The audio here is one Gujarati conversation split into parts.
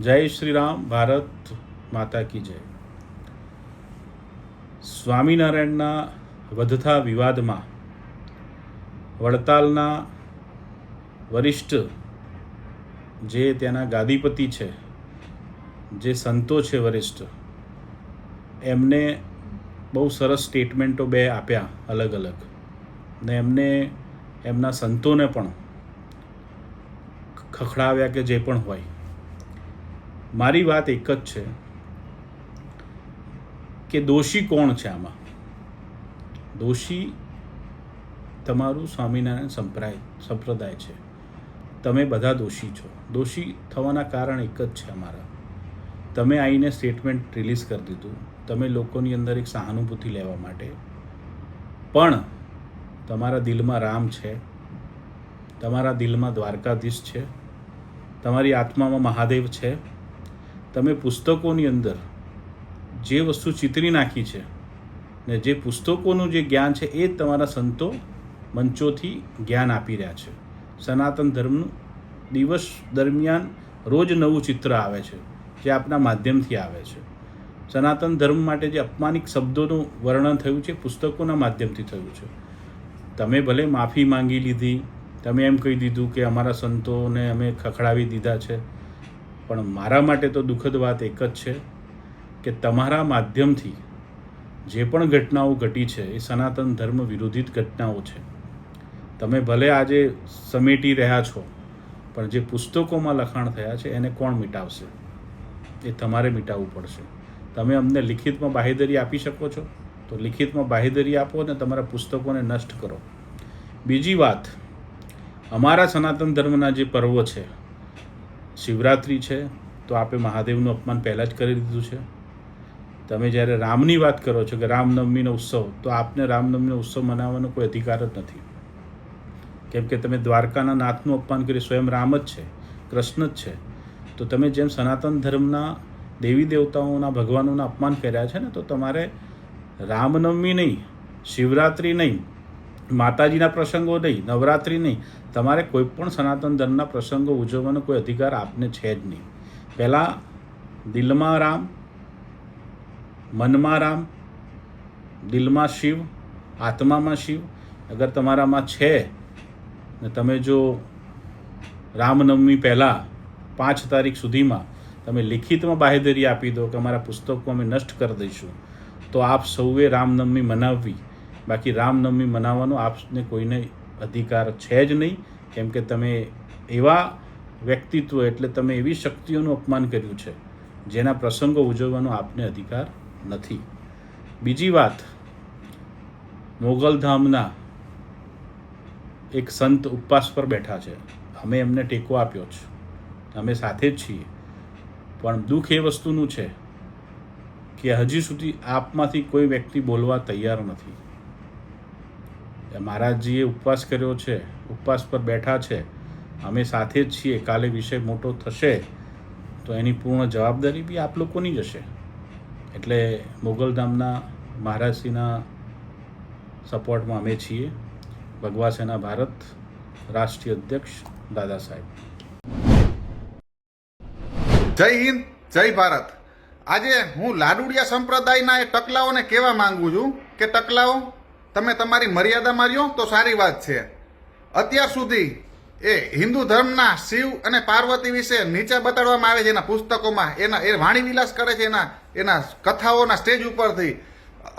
જય શ્રી રામ ભારત માતા કી જય. સ્વામિનારાયણના વધતા વિવાદમાં વડતાલના વરિષ્ઠ જે ત્યાંના ગાદીપતિ છે, જે સંતો છે વરિષ્ઠ, એમને બહુ સરસ સ્ટેટમેન્ટો બે આપ્યા અલગ અલગ. ને એમને એમના સંતોને પણ ખખડાવ્યા કે જે પણ હોય. મારી વાત એક જ છે કે દોષી કોણ છે આમાં? દોષી તમારું સ્વામિનારાયણ સંપ્રાય સંપ્રદાય છે. તમે બધા દોષી છો. દોષી થવાના કારણ એક જ છે અમારા. તમે આવીને સ્ટેટમેન્ટ રિલીઝ કરી દીધું. તમે લોકોની અંદર એક સહાનુભૂતિ લેવા માટે. પણ તમારા દિલમાં રામ છે. તમારા દિલમાં દ્વારકાધીશ છે. તમારી આત્મામાં મહાદેવ છે. તમે પુસ્તકોની અંદર જે વસ્તુ ચિતરી નાખી છે ને જે પુસ્તકોનું જે જ્ઞાન છે એ તમારા સંતો મંચોથી જ્ઞાન આપી રહ્યા છે. સનાતન ધર્મનું દિવસ દરમિયાન રોજ નવું ચિત્ર આવે છે, જે આપના માધ્યમથી આવે છે. સનાતન ધર્મ માટે જે અપમાનિક શબ્દોનું વર્ણન થયું છે પુસ્તકોના માધ્યમથી થયું છે. તમે ભલે માફી માંગી લીધી, તમે એમ કહી દીધું કે અમારા સંતોને અમે ખખડાવી દીધા છે પણ મારા માટે તો દુઃખદ વાત એક જ છે કે તમારા માધ્યમથી જે પણ ઘટનાઓ ઘટી છે એ સનાતન ધર્મ વિરોધિત ઘટનાઓ છે. તમે ભલે આજે સમેટી રહ્યા છો, પણ જે પુસ્તકોમાં લખાણ થયા છે એને કોણ મિટાવશે? એ તમારે મિટાવવું પડશે. તમે અમને લિખિતમાં બાહેધરી આપી શકો છો, તો લિખિતમાં બાહેધરી આપો અને તમારા પુસ્તકોને નષ્ટ કરો. બીજી વાત, અમારા સનાતન ધર્મના જે પર્વો છે શિવરાત્રિ છે, તો આપે મહાદેવનું અપમાન પહેલાં જ કરી દીધું છે. તમે જ્યારે રામની વાત કરો છો કે રામનવમીનો ઉત્સવ, તો આપને રામનવમીનો ઉત્સવ મનાવવાનો કોઈ અધિકાર જ નથી. કેમ કે તમે દ્વારકાના નાથનું અપમાન કર્યું સ્વયં રામ જ છે, કૃષ્ણ જ છે. તો તમે જેમ સનાતન ધર્મના દેવી દેવતાઓના ભગવાનોના અપમાન કર્યા છે ને, તો તમારે રામનવમી નહીં, શિવરાત્રિ નહીં માતાજીના પ્રસંગો નહીં, નવરાત્રિ નહીં, તમારે કોઈ પણ સનાતન ધર્મના પ્રસંગો ઉજવવાનો કોઈ અધિકાર આપને છે જ નહીં. પહેલાં દિલમાં રામ, મનમાં રામ, દિલમાં શિવ, આત્મામાં શિવ, અગર તમારામાં છે, ને તમે જો રામનવમી પહેલાં પાંચ તારીખ સુધીમાં તમે લિખિતમાં બાહેધરી આપી દો કે અમારા પુસ્તકો અમે નષ્ટ કરી દઈશું, તો આપ સૌએ રામનવમી મનાવવી. બાકી રામનવમી મનાવવાનો આપને કોઈને અધિકાર છે જ નહીં, કેમ કે તમે એવા વ્યક્તિત્વ એટલે તમે એવી શક્તિઓનું અપમાન કર્યું છે, જેના પ્રસંગો ઉજવવાનો આપને અધિકાર નથી. બીજી વાત, મોગલધામના એક સંત ઉપવાસ પર બેઠા છે. અમે એમને ટેકો આપ્યો છે. અમે સાથે જ છીએ. પણ દુઃખ એ વસ્તુનું છે કે હજી સુધી આપમાંથી કોઈ વ્યક્તિ બોલવા તૈયાર નથી. મહારાજજીએ ઉપવાસ કર્યો છે, ઉપવાસ પર બેઠા છે, અમે સાથે જ છીએ, કાલે વિષય મોટો થશે, તો એની પૂર્ણ જવાબદારી બી આપ લોકોની જ હશે. એટલે મોગલધામના મહારાજશ્રીના સપોર્ટમાં અમે છીએ. ભગવા સેના ભારત, રાષ્ટ્રીય અધ્યક્ષ દાદા સાહેબ. જય હિન્દ, જય ભારત. આજે હું લાડુડિયા સંપ્રદાયના એ ટકલાઓને કહેવા માંગુ છું કે ટકલાઓ તમે તમારી મર્યાદા માર્યો તો સારી વાત છે. અત્યાર સુધી એ હિન્દુ ધર્મના શિવ અને પાર્વતી વિશે નીચે બતાડવામાં આવે છે એના પુસ્તકોમાં. એના, એ વાણીવિલાસ કરે છે એના એના કથાઓના સ્ટેજ ઉપરથી.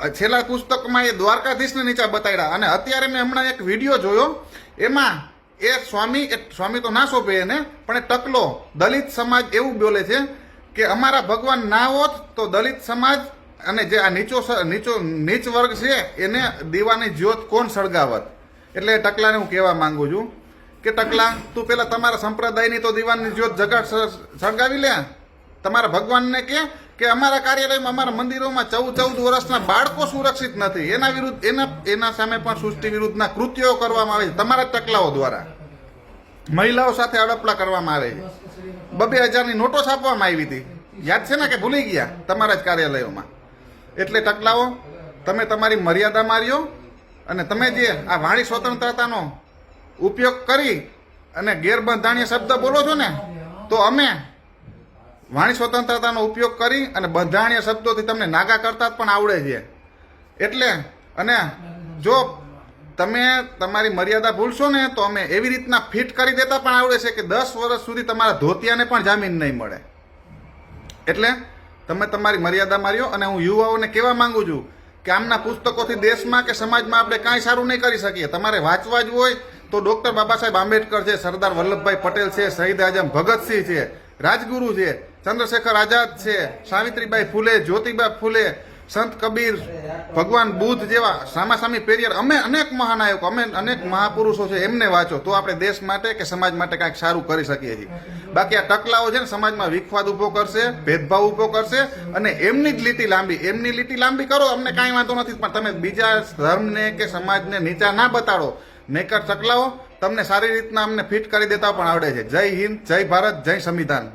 છેલ્લા પુસ્તકમાં એ દ્વારકાધીશને નીચે બતાડ્યા. અને અત્યારે મેં હમણાં એક વીડિયો જોયો. એમાં એ સ્વામી એ સ્વામી તો ના શોભે એને, પણ એ ટકલો દલિત સમાજ એવું બોલે છે કે અમારા ભગવાન ના હોત તો દલિત સમાજ અને જે આ નીચો નીચો નીચ વર્ગ છે, એને દીવાની જ્યોત કોણ સળગાવત? એટલે ટકલાને હું કહેવા માંગુ છું કે ટકલા, તું પેલા તમારા સંપ્રદાયની તો દીવાની જ્યોત જગાડ સળગાવી લે. તમારા ભગવાનને કે કે અમારા કાર્યાલયમાં, અમારા મંદિરોમાં ચૌદ ચૌદ વર્ષના બાળકો સુરક્ષિત નથી. એના વિરુદ્ધ, એના એના સામે પણ સૃષ્ટિ વિરુદ્ધના કૃત્યો કરવામાં આવે છે, તમારા ટકલાઓ દ્વારા. મહિલાઓ સાથે અડપલા કરવામાં આવે છે. બબે હજારની નોટો છાપવામાં આવી હતી. યાદ છે ને કે ભૂલી ગયા તમારા જ કાર્યાલયોમાં? એટલે ટકલાઓ તમે તમારી મર્યાદા માર્યો અને તમે જે આ વાણી સ્વતંત્રતાનો ઉપયોગ કરી અને ગેરબંધાણીય શબ્દ બોલો છો ને, તો અમે વાણી સ્વતંત્રતાનો ઉપયોગ કરી અને બંધાણીય શબ્દોથી તમને નાગા કરતા પણ આવડે છે. એટલે અને જો તમે તમારી મર્યાદા ભૂલશો ને, તો અમે એવી રીતના ફિટ કરી દેતા પણ આવડે છે કે દસ વર્ષ સુધી તમારા ધોતિયાને પણ જામીન નહીં મળે. એટલે તમે તમારી મર્યાદા માર્યો અને હું યુવાઓને કહેવા માંગુ છું કે આમના પુસ્તકોથી દેશમાં કે સમાજમાં આપણે કાંઈ સારું નહીં કરી શકીએ. તમારે વાંચવા જ હોય તો ડોક્ટર બાબા સાહેબ આંબેડકર છે, સરદાર વલ્લભભાઈ પટેલ છે, શહીદ આઝમ ભગતસિંહ છે, રાજગુરુ છે, ચંદ્રશેખર આઝાદ છે, સાવિત્રીબાઈ ફૂલે, જ્યોતિબા ફૂલે સંત કબીર, ભગવાન બુદ્ધ જેવા સામાસામી પેરિયર. અમે અનેક મહાનાયકો, અમે અનેક મહાપુરુષો છે, એમને વાંચો. તો આપણે દેશ માટે કે સમાજ માટે કાંઈક સારું કરી શકીએ છીએ. બાકી આ ટકલાઓ છે ને, સમાજમાં વિખવાદ ઊભો કરશે, ભેદભાવ ઊભો કરશે અને એમની જ લીટી લાંબી. એમની લીટી લાંબી કરો, અમને કાંઈ વાંધો નથી. પણ તમે બીજા ધર્મને કે સમાજને નીચા ના બતાડો. નેકર ટકલાઓ તમને સારી રીતના અમને ફિટ કરી દેતા પણ આવડે છે. જય હિન્દ, જય ભારત, જય સંવિધાન.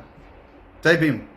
જય ભીમ.